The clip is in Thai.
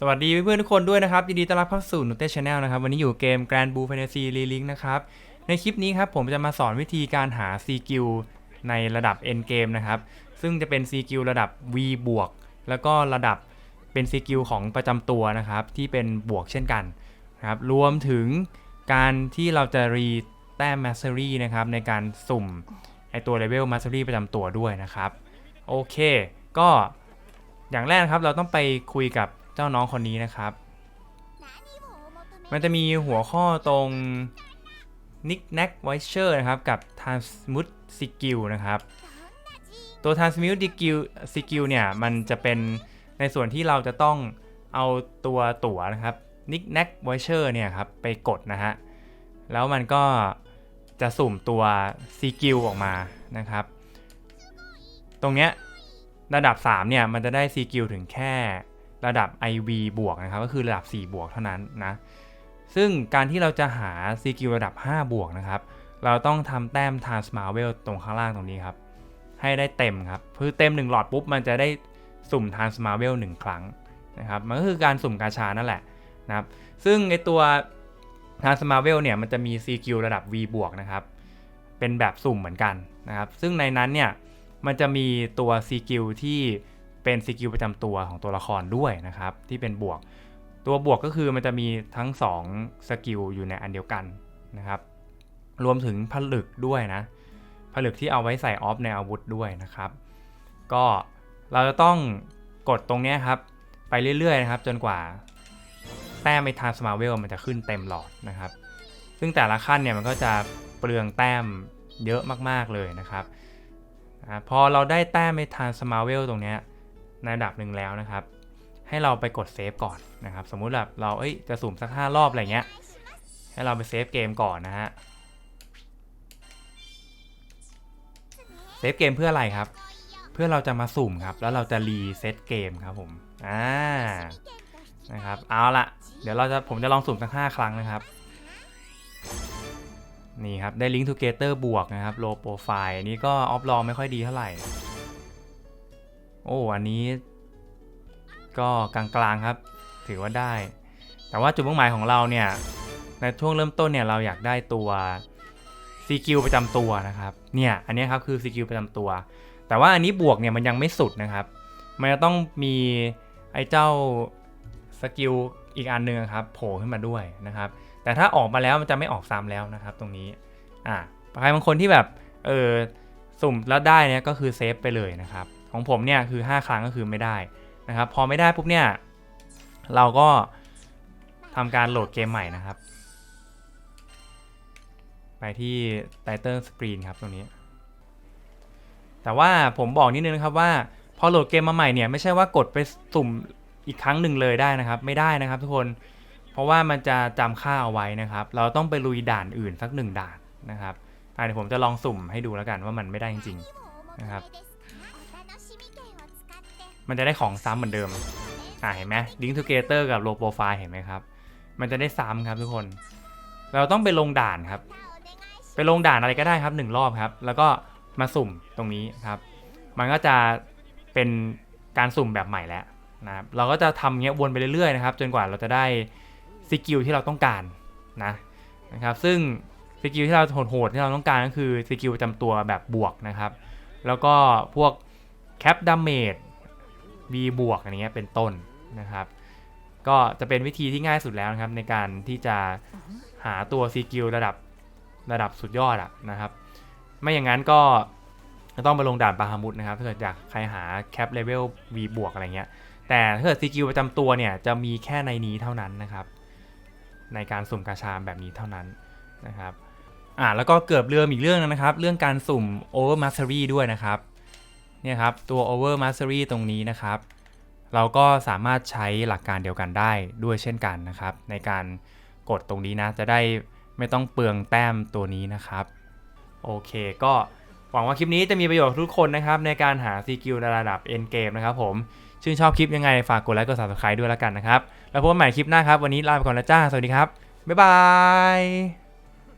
สวัสดีเพื่อนๆทุกคนด้วยนะครับ ยินดีต้อนรับเข้าสู่นุเต้ชาแนลนะครับ วันนี้อยู่เกม Grand Blue Fantasy Relink นะครับ ในคลิปนี้ครับผมจะมาสอนวิธีการหา C กิลในระดับ End Game นะครับ ซึ่งจะเป็น C กิลระดับ V บวกแล้วก็ระดับเป็น C กิลของประจำตัวนะครับ ที่เป็นบวกเช่นกันนะครับรวมถึงการที่เราจะรีแต้ม Mastery นะครับในการสุ่มไอตัว Level Mastery ประจำตัวด้วยนะครับ โอเค ก็อย่างแรกนะครับเราต้องไปคุยกับ เจ้าน้องคนนี้นะครับ มันจะมีหัวข้อตรง Nick Nack v i c e r นะครับ กับ Transmute Skill นะครับ ตัว Transmute Skill Skill เนี่ยมันจะเป็นในส่วนที่เราจะต้องเอาตัวตั๋วนะครับ Nick Nack v i c e r เนี่ยครับไปกดนะฮะ แล้วมันก็จะสุ่มตัว Skill ออกมานะครับ ตรงเนี้ยระดับ 3 เนี่ย มันจะได้ Skill ถึงแค่ ระดับ IV บวกนะครับก็คือระดับ 4 บวกเท่านั้นนะซึ่งการที่เราจะหา CQ ระดับ 5 บวกนะครับ เราต้องทำแต้ม t r a n s m a r v e l ตรงข้างล่างตรงนี้ครับ ให้ได้เต็มครับคือเต็ม 1 หลอดปุ๊บ มันจะได้สุ่ม t r a n s m a r v e l 1 ครั้งนะครับ มันก็คือการสุ่มกาชานั่นแหละนะครับ ซึ่งในตัว t r a n s m a r v e l เนี่ย มันจะมี CQ ระดับ V บวกนะครับ เป็นแบบสุ่มเหมือนกันนะครับ ซึ่งในนั้นเนี่ย มันจะมีตัว CQ ที่ เป็นสกิลประจำตัวของตัวละครด้วยนะครับ ที่เป็นบวก ตัวบวกก็คือมันจะมีทั้ง2สกิลอยู่ในอันเดียวกันนะครับ รวมถึงผลึกด้วยนะ ผลึกที่เอาไว้ใส่ออฟในอาวุธด้วยนะครับ ก็เราจะต้องกดตรงนี้ครับ ไปเรื่อยๆนะครับ จนกว่าแต้มไอทาสมาเวลมันจะขึ้นเต็มหลอดนะครับ ซึ่งแต่ละขั้นเนี่ยมันก็จะเปลืองแต้มเยอะมากๆเลยนะครับพอเราได้แต้มไอทานสมาเวลตรงเนี้ย ในระดับหนึ่งแล้วนะครับ ให้เราไปกดเซฟก่อนนะครับ สมมุติแบบเราเอ้ยจะสุ่มสัก 5 รอบอะไรเงี้ย ให้เราไปเซฟเกมก่อนนะฮะ เซฟเกมเพื่ออะไรครับ เพื่อเราจะมาสุ่มครับ แล้วเราจะรีเซตเกมครับผม อ่า นะครับ เอาละเดี๋ยวเราจะผมจะลองสุ่มสัก 5 ครั้งนะครับนี่ครับ ได้ Link Together บวกนะครับ Low Profile อันนี้ก็ออฟลองไม่ค่อยดีเท่าไหร่ โอ้อันนี้ ก็กลางๆครับ ถือว่าได้ แต่ว่าจุดมุ่งหมายของเราเนี่ยในช่วงเริ่มต้นเนี่ยเราอยากได้ตัว CQ ประจำตัวนะครับเนี่ยอันนี้ครับคือ CQ ประจำตัว แต่ว่าอันนี้บวกเนี่ยมันยังไม่สุดนะครับมันจะต้องมีไอ้เจ้าสกิลอีกอันหนึ่งครับโผล่ขึ้นมาด้วยนะครับ แต่ถ้าออกมาแล้วมันจะไม่ออกซ้ำแล้วนะครับ ตรงนี้อ่าใครบางคนที่แบบเออสุ่มแล้วได้เนี่ยก็คือเซฟไปเลยนะครับ ของผมเนี่ยคือ 5 ครั้งก็คือไม่ได้นะครับ พอไม่ได้ปุ๊บเนี่ย เราก็ทำการโหลดเกมใหม่นะครับ ไปที่ไตเติลสกรีนครับตรงนี้ แต่ว่าผมบอกนิดนึงนะครับว่า พอโหลดเกมมาใหม่เนี่ย ไม่ใช่ว่ากดไปสุ่มอีกครั้งหนึ่งเลยได้นะครับ ไม่ได้นะครับทุกคนเพราะว่ามันจะจำค่าเอาไว้นะครับ เราต้องไปลุยด่านอื่นสักหนึ่งด่านนะครับเดี๋ยวผมจะลองสุ่มให้ดูแล้วกันว่ามันไม่ได้จริงๆนะครับ มันจะได้ของซ้ำเหมือนเดิมอ่าเห็นไหม Link Together กับ Low Profile เห็นไหมครับ มันจะได้ซ้ำครับทุกคน เราต้องไปลงด่านครับ ไปลงด่านอะไรก็ได้ครับหนึ่งรอบครับ แล้วก็มาสุ่มตรงนี้ครับ มันก็จะเป็นการสุ่มแบบใหม่แล้วนะครับเราก็จะทำเงี้ยวนไปเรื่อยๆนะครับจนกว่าเราจะได้สกิลที่เราต้องการนะนะครับซึ่งสกิลที่เราโหดๆที่เราต้องการก็คือสกิลประจำตัวแบบบวกนะครับ แล้วก็พวกแคปดาเมจ B บวกอะไรเงี้ยเป็นต้นนะครับ ก็จะเป็นวิธีที่ง่ายสุดแล้วนะครับ ในการที่จะหาตัว C กิลระดับระดับสุดยอดอะนะครับ ไม่อย่างนั้นก็จะต้องไปลงด่านปาฮามุดนะครับ ถ้าเกิดอยากใครหาแคปเลเวล V บวกอะไรเงี้ยแต่ถ้าเกิด C กิลประจำตัวเนี่ยจะมีแค่ในนี้เท่านั้นนะครับ ในการสุ่มกาชามแบบนี้เท่านั้นนะครับอ่าแล้วก็เกือบเรื่องอีกเรื่องนึงนะครับ เรื่องการสุ่ม Over Mastery ด้วยนะครับ เนี่ยครับตัว over mastery ตรงนี้นะครับ เราก็สามารถใช้หลักการเดียวกันได้ด้วยเช่นกันนะครับ ในการกดตรงนี้นะ จะได้ไม่ต้องเปลืองแต้มตัวนี้นะครับ โอเคก็หวังว่าคลิปนี้จะมีประโยชน์ทุกคนนะครับ ในการหา CQ ในระดับ end game นะครับผม ชื่นชอบคลิปยังไง ฝากกดไลค์กด subscribe ด้วยแล้วกันนะครับ แล้วพบกันใหม่คลิปหน้าครับ วันนี้ลาไปก่อนแล้วจ้า สวัสดีครับ บ๊ายบาย